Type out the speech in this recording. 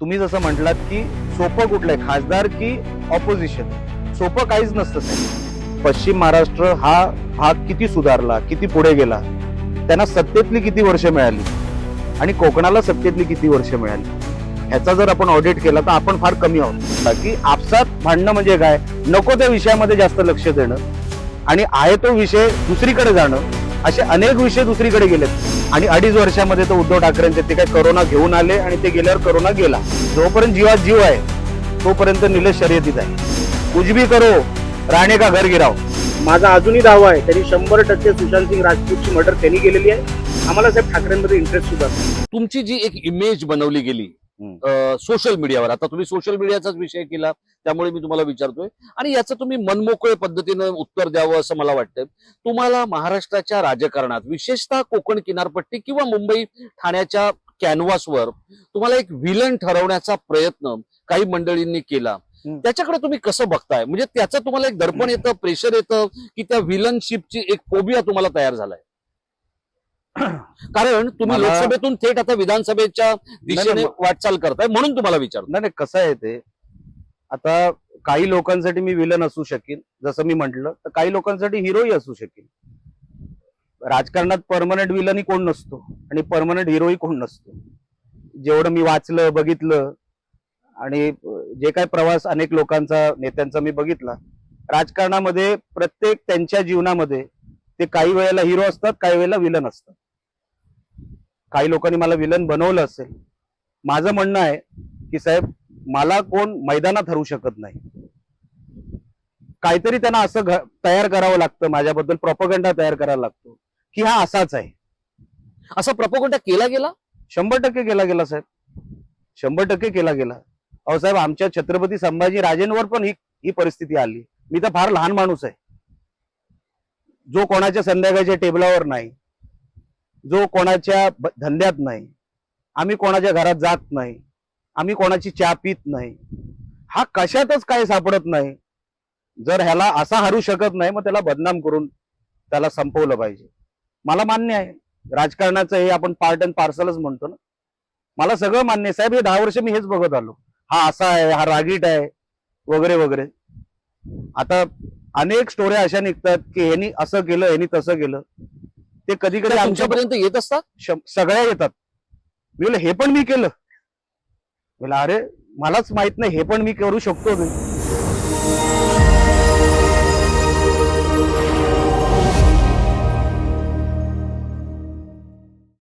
तुम्ही जसं म्हटलात की सोपं कुठलंय? खासदार की ऑपोजिशन सोपं काहीच नसतं साहेब पश्चिम महाराष्ट्र हा भाग किती सुधारला किती पुढे गेला त्यांना सत्तेतली किती वर्ष मिळाली आणि कोकणाला सत्तेतली किती वर्ष मिळाली? ह्याचा जर आपण ऑडिट केला तर आपण फार कमी आहोत. की आपसात भांडणं म्हणजे काय? नको त्या विषयामध्ये जास्त लक्ष देणं आणि आहे तो विषय दुसरीकडे जाणं असे अनेक विषय दुसरीकडे गेलेत. आणि अडीच वर्षामध्ये तर उद्धव ठाकरेंचे ते काय करोना घेऊन आले आणि ते गेल्यावर करोना गेला जोपर्यंत जीवात जीव आहे तोपर्यंत निलेश शर्यतीत आहे कुछ भी करो राणे का घर गिराव माझा अजूनही दावा आहे त्यांनी शंभर टक्के सुशांत सिंग राजपूतची मर्डर त्यांनी केलेली आहे आम्हाला साहेब ठाकरेंमध्ये इंटरेस्ट सुद्धा. तुमची जी एक इमेज बनवली गेली. सोशल मीडियावर आता तुम्ही सोशल मीडियाचाच विषय केला त्यामुळे मी तुम्हाला विचारतोय. आणि याचं तुम्ही मनमोकळे पद्धतीनं उत्तर द्यावं असं मला वाटतंय. तुम्हाला महाराष्ट्राच्या राजकारणात विशेषतः कोकण किनारपट्टी किंवा मुंबई ठाण्याच्या कॅनव्हासवर तुम्हाला एक विलन ठरवण्याचा प्रयत्न काही मंडळींनी केला. त्याच्याकडे तुम्ही कसं बघताय? म्हणजे त्याचं तुम्हाला एक दडपण येतं प्रेशर येतं की त्या विलनशिपची एक फोबिया तुम्हाला तयार झालाय. कारण तुम्ही मला- लोकसभेतून थेट आता विधानसभेच्या दिशेने नाही. वाटचाल करताय म्हणून तुम्हाला विचारतो. नाही नाही कसं आहे ते? आता काही लोकांसाठी मी विलन असू शकेन जसं मी म्हंटल तर काही लोकांसाठी हिरोही असू शकेन. राजकारणात परमनंट विलनही कोण नसतो आणि परमनंट हिरोही कोण नसतो? जेवढं मी वाचलं बघितलं आणि अं, जे काय प्रवास अनेक लोकांचा नेत्यांचा मी बघितला राजकारणामध्ये प्रत्येक त्यांच्या जीवनामध्ये ते काही वेळेला हिरो असतात काही वेळेला विलन असतात. काही लोकांनी मला विलन बनवलं असेल. माझं म्हणणं आहे की साहेब मला कोण मैदानात हरवू शकत नाही. काहीतरी त्यांना असं तयार करावं लागतं माझ्याबद्दल प्रॉपगंडा तयार करायला लागतो की हा असाच आहे. असा प्रपोगंडा केला गेला? शंभर टक्के केला गेला साहेब. शंभर टक्के केला गेला. अहो साहेब आमच्या छत्रपती संभाजी राजेंवर पण ही ही परिस्थिती आली. मी तर फार लहान माणूस आहे. जो कोणाच्या संध्याकाळच्या टेबलावर नाही जो कोणाच्या धंद्यात नाही आम्ही कोणाच्या घरात जात नाही आम्ही कोणाची चहा पित नाही हा कशातच काय सापडत नाही. जर ह्याला असा हरू शकत नाही मग त्याला बदनाम करून त्याला संपवलं पाहिजे. मला मान्य आहे राजकारणाचं हे आपण पार्ट अँड पार्सलच म्हणतो ना. मला सगळं मान्य आहे. साहेब हे दहा वर्ष मी हेच बघत आलो. हा असा आहे हा रागीट आहे वगैरे वगैरे. आता अनेक स्टोऱ्या अशा निघतात की ह्यांनी असं केलं ह्यांनी तसं केलं. ते कधी कधी त्या आमच्या तुमच्यापर्यंत येत असतात? सगळ्या येतात. मी हे पण मी केलं. अरे मलाच माहीत नाही हे पण मी करू शकतो